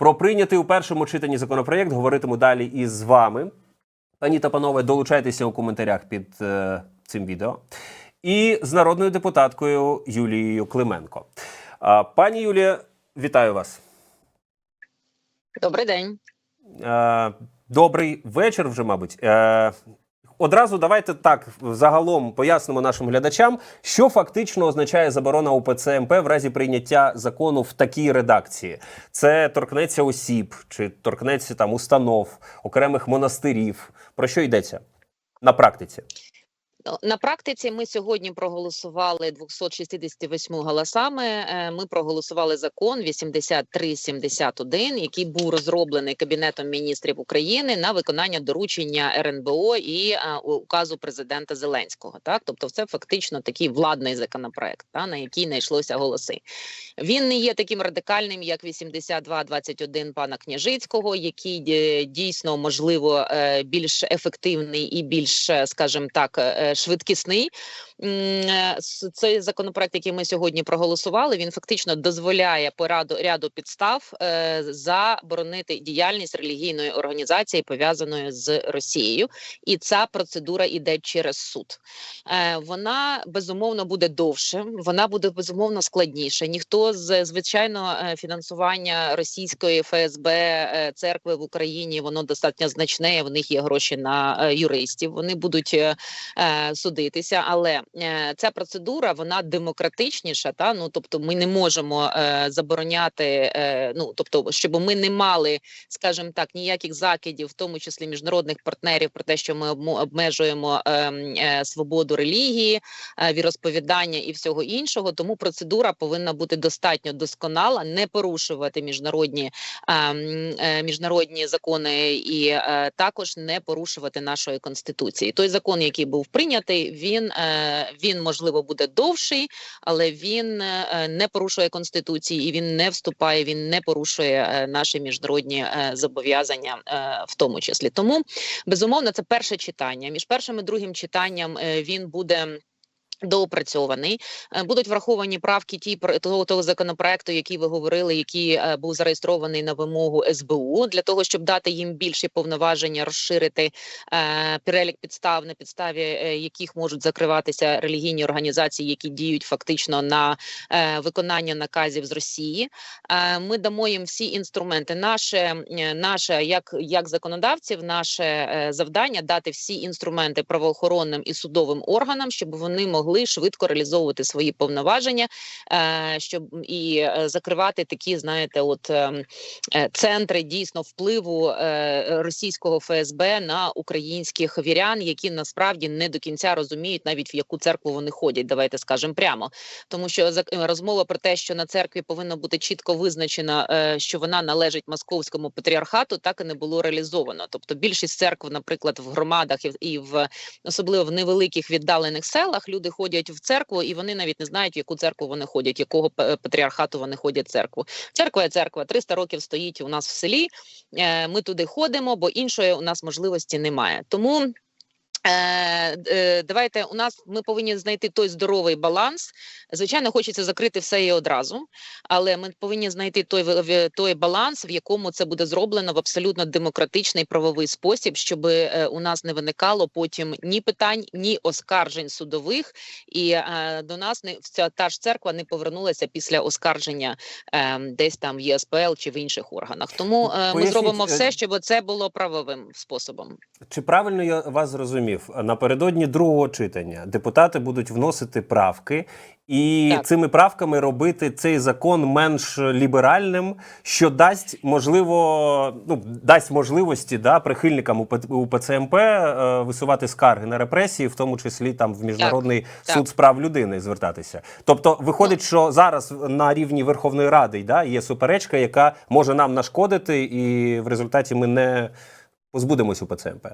Про прийнятий у першому читанні законопроєкт говоритиму далі із вами. Пані та панове, долучайтеся у коментарях під е, цим відео. І з народною депутаткою Юлією Клименко. А, пані Юлія, вітаю вас. Добрий день. Е, добрий вечір вже, мабуть. Е, одразу давайте так загалом пояснимо нашим глядачам, що фактично означає заборона УПЦ МП в разі прийняття закону в такій редакції. Це торкнеться осіб, чи торкнеться там установ, окремих монастирів. Про що йдеться на практиці? На практиці ми сьогодні проголосували 268 голосами. Е, Ми проголосували закон 8371, який був розроблений Кабінетом міністрів України на виконання доручення РНБО і е, указу президента Зеленського. Так, тобто, це фактично такий владний законопроект, та на який знайшлося голоси. Він не є таким радикальним, як 8221 пана Княжицького, який е, дійсно можливо більш ефективний і більш, скажімо так, швидкісний. Е, Цей законопроект, який ми сьогодні проголосували, він фактично дозволяє по ряду, підстав е, заборонити діяльність релігійної організації пов'язаної з Росією, і ця процедура йде через суд. Е, Вона безумовно буде довше, вона буде безумовно складніше. Ніхто з звичайно фінансування російської ФСБ церкви в Україні воно достатньо значне. В них є гроші на юристів. Вони будуть судитися, але е, ця процедура вона демократичніша. Та ну тобто, ми не можемо е, забороняти. Е, ну тобто, щоб ми не мали, скажімо так, ніяких закидів, в тому числі міжнародних партнерів, про те, що ми обмежуємо е, е, свободу релігії, е, віросповідання і всього іншого. Тому процедура повинна бути достатньо досконала, не порушувати міжнародні е, е, міжнародні закони і е, також не порушувати нашої конституції. Той закон, який був прийнятий, він, е, він можливо буде довший, але він е, не порушує конституції і він не вступає, він не порушує е, наші міжнародні зобов'язання, в тому числі. Тому безумовно це перше читання. Між першим і другим читанням він буде. Доопрацьований Е, будуть враховані правки ті того, того законопроекту, який ви говорили, який е, був зареєстрований на вимогу СБУ, для того, щоб дати їм більші повноваження, розширити е, перелік підстав, на підставі е, яких можуть закриватися релігійні організації, які діють фактично на е, виконання наказів з Росії. Е, ми дамо їм всі інструменти. Наше, наше як, як законодавців, наше завдання дати всі інструменти правоохоронним і судовим органам, щоб вони могли швидко реалізовувати свої повноваження, е, щоб і е, закривати такі, знаєте, от ем, е, центри дійсно впливу російського ФСБ на українських вірян, які насправді не до кінця розуміють навіть в яку церкву вони ходять. Давайте скажемо прямо, тому що розмова про те, що на церкві повинно бути чітко визначено, е, що вона належить московському патріархату, так і не було реалізовано. Тобто більшість церкв, наприклад, в громадах і в особливо в невеликих віддалених селах, люди ходять в церкву, і вони навіть не знають, в яку церкву вони ходять, якого патріархату вони ходять в церкву. Церква є церква, 300 років стоїть у нас в селі. е, Ми туди ходимо, бо іншої у нас можливості немає. Тому. Е, е, давайте у нас ми повинні знайти той здоровий баланс. Звичайно, хочеться закрити все і одразу, але ми повинні знайти той той баланс, в якому це буде зроблено в абсолютно демократичний правовий спосіб, щоб е, у нас не виникало потім ні питань, ні оскаржень судових, і до нас не ця та ж церква не повернулася після оскарження е, десь там в ЄСПЛ чи в інших органах. Тому ми Поясніть, зробимо все, щоб це було правовим способом. Чи правильно я вас зрозумів? Напередодні другого читання депутати будуть вносити правки, і Так. цими правками робити цей закон менш ліберальним, що дасть можливо, ну дасть можливості да, прихильникам УП- УПЦМП е, висувати скарги на репресії, в тому числі там в міжнародний так. суд з прав людини звертатися. Тобто, виходить, що зараз на рівні Верховної Ради да, є суперечка, яка може нам нашкодити, і в результаті ми не позбудемось УПЦМП.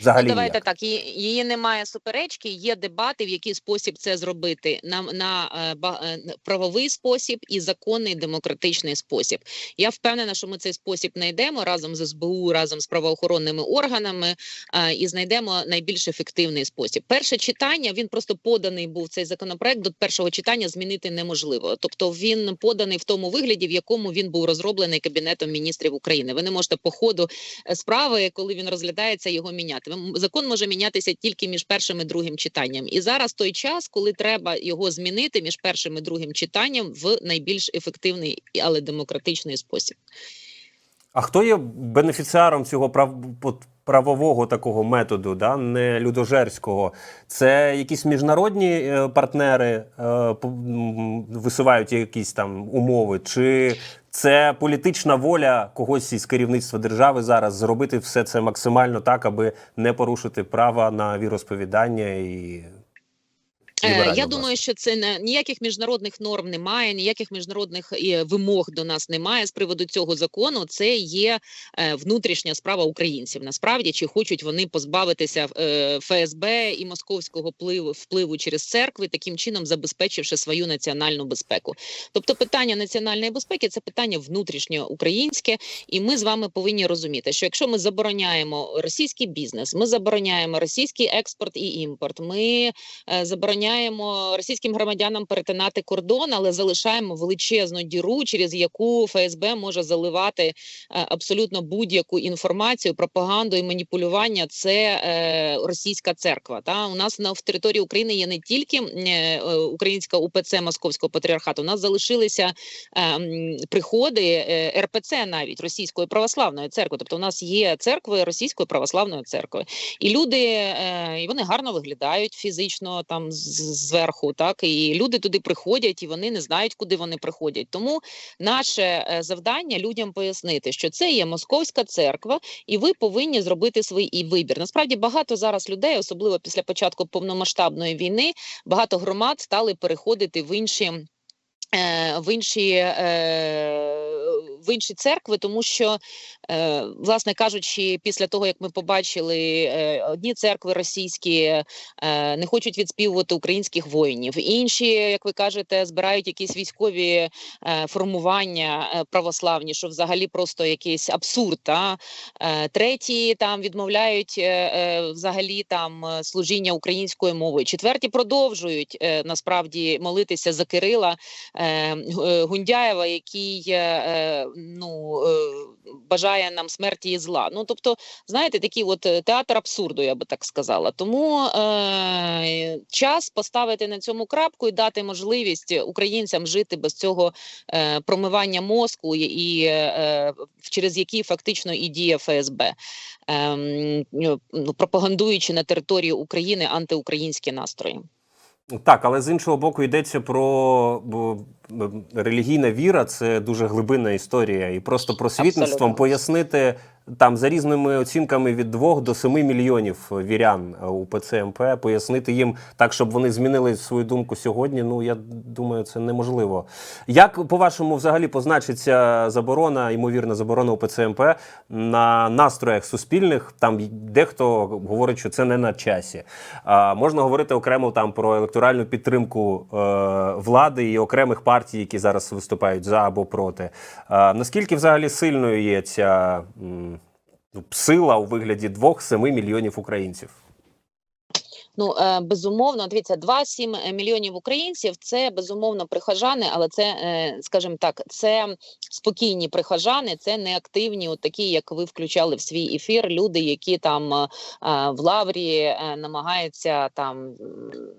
Взагалі ну, давайте ніяк. так. Її, немає суперечки. Є дебати, в який спосіб це зробити на, на е, е, правовий спосіб і законний демократичний спосіб. Я впевнена, що ми цей спосіб знайдемо разом з СБУ, разом з правоохоронними органами е, і знайдемо найбільш ефективний спосіб. Перше читання він просто поданий був цей законопроект. До першого читання змінити неможливо. Тобто він поданий в тому вигляді, в якому він був розроблений кабінетом міністрів України. Ви не можете по ходу справи, коли він розглядається, його міняти. Закон може мінятися тільки між першим і другим читанням. І зараз той час, коли треба його змінити між першим і другим читанням в найбільш ефективний, але демократичний спосіб. А хто є бенефіціаром цього правового такого методу, да? не людожерського? Це якісь міжнародні е, партнери е, висувають якісь там умови, чи це політична воля когось із керівництва держави зараз зробити все це максимально так, аби не порушити права на віросповідання і. Е, Я думаю, що це не ніяких міжнародних норм немає, ніяких міжнародних е, вимог до нас немає з приводу цього закону. Це є е, внутрішня справа українців. Насправді, чи хочуть вони позбавитися ФСБ і московського впливу впливу через церкви, таким чином забезпечивши свою національну безпеку. Тобто, питання національної безпеки це питання внутрішньоукраїнське, і ми з вами повинні розуміти, що якщо ми забороняємо російський бізнес, ми забороняємо російський експорт і імпорт. Ми е, забороняємо російським громадянам перетинати кордон, але залишаємо величезну діру, через яку ФСБ може заливати е, абсолютно будь-яку інформацію, пропаганду і маніпулювання. Це е, російська церква. Та у нас на в території України є не тільки е, українська УПЦ Московського патріархату. У нас залишилися приходи РПЦ навіть російської православної церкви. Тобто, у нас є церкви російської православної церкви, і люди і вони гарно виглядають фізично там з- зверху. Так і люди туди приходять, і вони не знають, куди вони приходять. Тому наше е, завдання людям пояснити, що це є московська церква, і ви повинні зробити свій вибір. Насправді багато зараз людей, особливо після початку повномасштабної війни, багато громад стали переходити в інші. е, В інші, е, в інші церкви, тому що, е, власне кажучи, після того як ми побачили е, одні церкви російські е, не хочуть відспівувати українських воїнів, інші, як ви кажете, збирають якісь військові е, формування е, православні, що взагалі просто якийсь абсурд. Та? Е, Треті там відмовляють е, е, взагалі там е, служіння українською мовою. Четверті продовжують е, насправді молитися за Кирила е, Гундяєва, який е, ну, е, бажає нам смерті і зла. Ну тобто, знаєте, такий от е, театр абсурду, я би так сказала. Тому е, час поставити на цьому крапку і дати можливість українцям жити без цього е, промивання мозку і, і е, через які фактично і діє ФСБ, ем, ну, пропагандуючи на території України антиукраїнські настрої. Так, але з іншого боку йдеться про релігійна віра, це дуже глибинна історія. І просто просвітництвом пояснити там за різними оцінками від 2 до 7 мільйонів вірян е, у ПЦМП, пояснити їм так, щоб вони змінили свою думку сьогодні. Ну я думаю, це неможливо. Як по-вашому, взагалі позначиться заборона, ймовірна заборона у ПЦМП на настроях суспільних? Там дехто говорить, що це не на часі. А, можна говорити окремо там про електоральну підтримку е, влади і окремих партій, які зараз виступають за або проти. Наскільки взагалі сильною є ця ну, сила у вигляді 2-7 мільйонів українців? Ну е, безумовно, дивіться, 2-7 мільйонів українців це безумовно прихожани, але це, е, скажімо так, це спокійні прихожани, це не активні, от такі, як ви включали в свій ефір. Люди, які там е, в лаврі е, намагаються там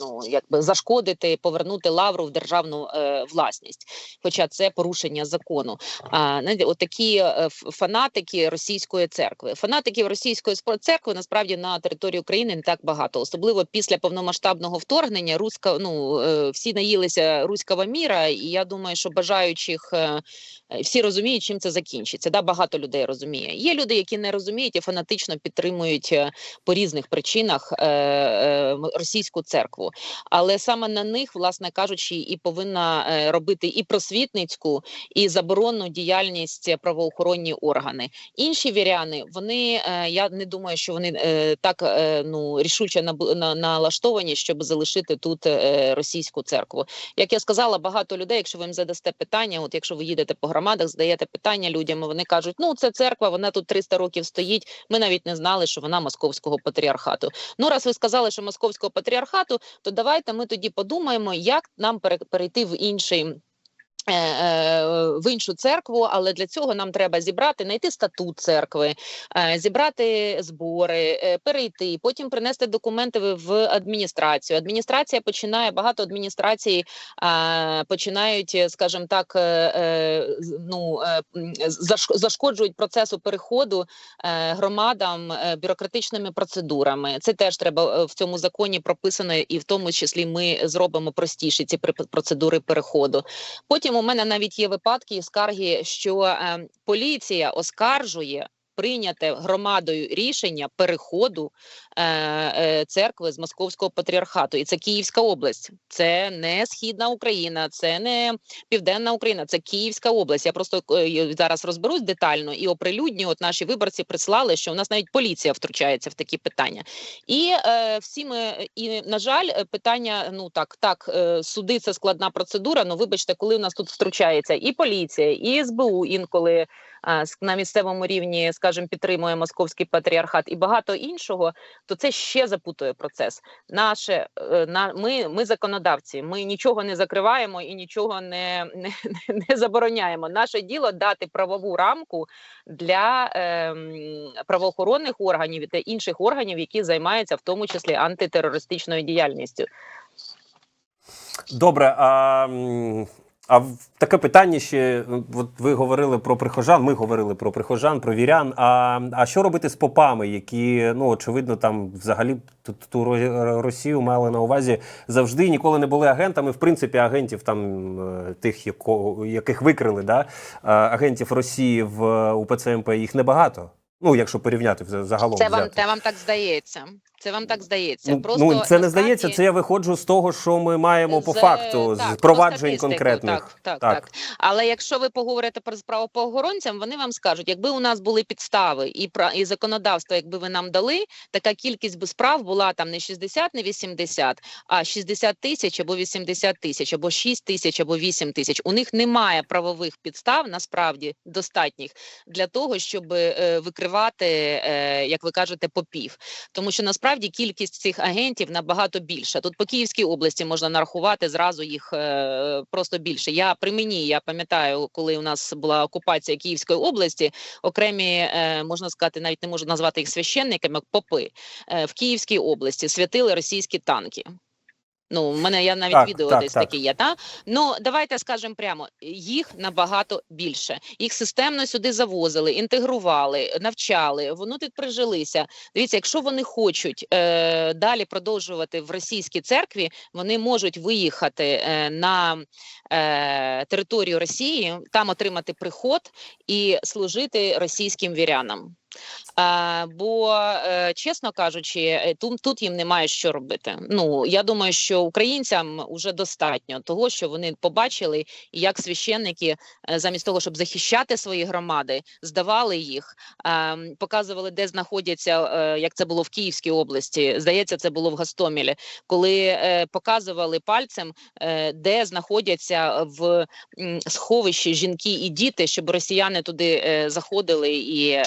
ну якби зашкодити, повернути лавру в державну е, власність. Хоча це порушення закону. А знаєте, от такі е, ф- фанатики російської церкви. Фанатиків російської церкви насправді на території України не так багато, особливо особливо після повномасштабного вторгнення, руська ну е, всі наїлися руського міра, і я думаю, що бажаючих е, е, всі розуміють, чим це закінчиться. Да, багато людей розуміє. Є люди, які не розуміють і фанатично підтримують по різних причинах російську церкву. Але саме на них, власне кажучи, і повинна робити і просвітницьку, і заборонну діяльність правоохоронні органи. Інші віряни, вони я не думаю, що вони так ну рішуче на, налаштовані, щоб залишити тут е, російську церкву. Як я сказала, багато людей, якщо ви їм задасте питання, от якщо ви їдете по громадах, задаєте питання людям, вони кажуть, ну це церква, вона тут 300 років стоїть. Ми навіть не знали, що вона московського патріархату. Ну, раз ви сказали, що московського патріархату, то давайте ми тоді подумаємо, як нам перейти в інший. Е, е, В іншу церкву, але для цього нам треба зібрати, знайти статут церкви, е, зібрати збори, перейти, потім принести документи в- адміністрацію. Адміністрація починає багато адміністрацій починають, скажімо так, ну зашкоджують процесу переходу громадам бюрократичними процедурами. Це теж треба в цьому законі прописано, і в тому числі ми зробимо простіші ці процедури переходу. Потім у мене навіть є випадки і скарги, що е, поліція оскаржує. Прийняте громадою рішення переходу е, е, церкви з московського патріархату, і це Київська область, це не східна Україна, це не південна Україна, це Київська область. Я просто е, зараз розберусь детально і оприлюдню. От наші виборці прислали, що у нас навіть поліція втручається в такі питання. І е, всі ми і на жаль, питання ну так, так, е, суди це складна процедура. Ну вибачте, коли у нас тут втручається і поліція, і СБУ інколи. На місцевому рівні, скажімо, підтримує московський патріархат і багато іншого, то це ще запутує процес. Наше е, на ми, ми законодавці. Ми нічого не закриваємо і нічого не, не, не забороняємо. Наше діло дати правову рамку для ем, правоохоронних органів та інших органів, які займаються в тому числі антитерористичною діяльністю. Добре, а, а таке питання ще. ну, От ви говорили про прихожан, ми говорили про прихожан, про вірян. А, а що робити з попами, які, ну, очевидно, там взагалі ту, ту Росію мали на увазі завжди ніколи не були агентами. В принципі, агентів там е, тих, яко, яких викрили, да? агентів Росії в е, УПЦ МП їх небагато. Ну, якщо порівняти загалом. Це вам, взяти. це вам так здається. Це вам так здається. Ну, Просто ну, це не здається, це я виходжу з того, що ми маємо по З, факту, так, з проваджень конкретних. Так, так, Так. так, Але якщо ви поговорите про справу по охоронцям, вони вам скажуть, якби у нас були підстави і пра- і законодавство, якби ви нам дали, така кількість би справ була там не 60, не 80, а 60 тисяч або 80 тисяч, або 6 тисяч, або 8 тисяч. У них немає правових підстав насправді достатніх для того, щоб е, викривати, е, як ви кажете, попів. Тому що насправді кількість цих агентів набагато більша. Тут по Київській області можна нарахувати зразу їх е, просто більше. Я при мені я пам'ятаю, коли у нас була окупація Київської області, окремі е, можна сказати, навіть не можу назвати їх священниками, попи е, в Київській області святили російські танки. Ну, у мене я навіть Так, відео так, десь так. таке є. Та ну давайте скажемо прямо: їх набагато більше. Їх системно сюди завозили, інтегрували, навчали. Вони тут прижилися. Дивіться, якщо вони хочуть е, далі продовжувати в російській церкві, вони можуть виїхати е, на е, територію Росії, там отримати приход і служити російським вірянам. Бо, е, чесно кажучи, е, тут, їм немає що робити. Ну я думаю, що українцям вже достатньо того, що вони побачили, як священники е, замість того, щоб захищати свої громади, здавали їх, а, показували, де знаходяться, як це було в Київській області. Здається, це було в Гостомелі, коли показували пальцем, де знаходяться в сховищі жінки і діти, щоб росіяни туди заходили і,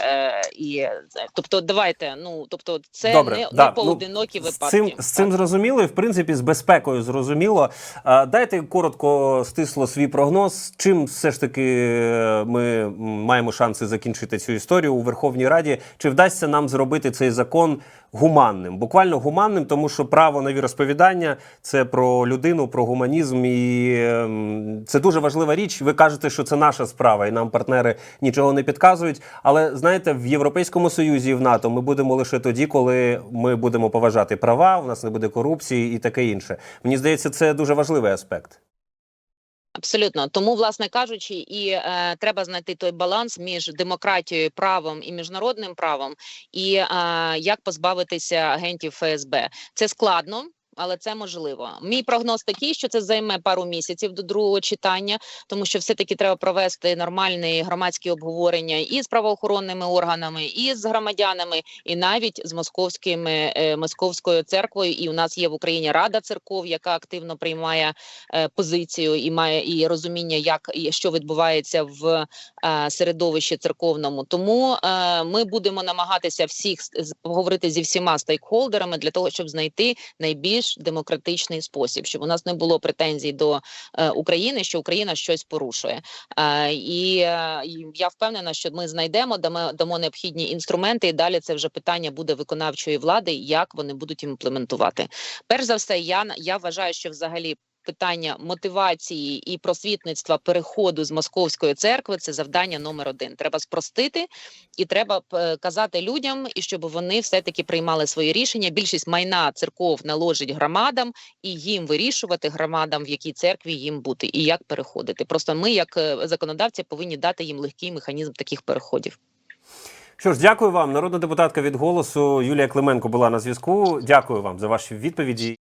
і е, тобто, давайте. Ну тобто, це Добре, не, да, не поодинокі ну, випадки. Цим, з цим зрозуміло, і в принципі з безпекою зрозуміло. А, Дайте коротко стисло свій прогноз. Чим все ж таки е, ми маємо шанси закінчити цю історію у Верховній Раді? Чи вдасться нам зробити цей закон гуманним, буквально гуманним, тому що право на віросповідання це про людину, про гуманізм, і ем, це дуже важлива річ. Ви кажете, що це наша справа, і нам партнери нічого не підказують. Але знаєте, в Європейському Союзі і в НАТО ми будемо лише тоді, коли ми будемо поважати права, у нас не буде корупції і таке інше. Мені здається, це дуже важливий аспект. Абсолютно тому, власне кажучи, і е, треба знайти той баланс між демократією, правом і міжнародним правом, і е, як позбавитися агентів ФСБ. Це складно. Але це можливо. Мій прогноз такий, що це займе пару місяців до другого читання, тому що все-таки треба провести нормальні громадські обговорення і з правоохоронними органами, і з громадянами, і навіть з московськими е, московською церквою. І у нас є в Україні Рада церков, яка активно приймає е, позицію і має і розуміння, як і що відбувається в е, середовищі церковному. Тому ми будемо намагатися всіх з- поговорити зі всіма стейкхолдерами для того, щоб знайти найбільш демократичний спосіб, щоб у нас не було претензій до е, України, що Україна щось порушує. Е, і, е, я впевнена, що ми знайдемо, дамо, необхідні інструменти, і далі це вже питання буде виконавчої влади, як вони будуть імплементувати. Перш за все, я я вважаю, що взагалі. Питання мотивації і просвітництва переходу з московської церкви це завдання номер один. Треба спростити і треба е, казати людям, і щоб вони все таки приймали свої рішення. Більшість майна церков наложить громадам, і їм вирішувати громадам, в якій церкві їм бути і як переходити. Просто ми, як е, законодавці, повинні дати їм легкий механізм таких переходів. Що ж, дякую вам. Народна депутатка від голосу Юлія Клименко була на зв'язку. Дякую вам за ваші відповіді.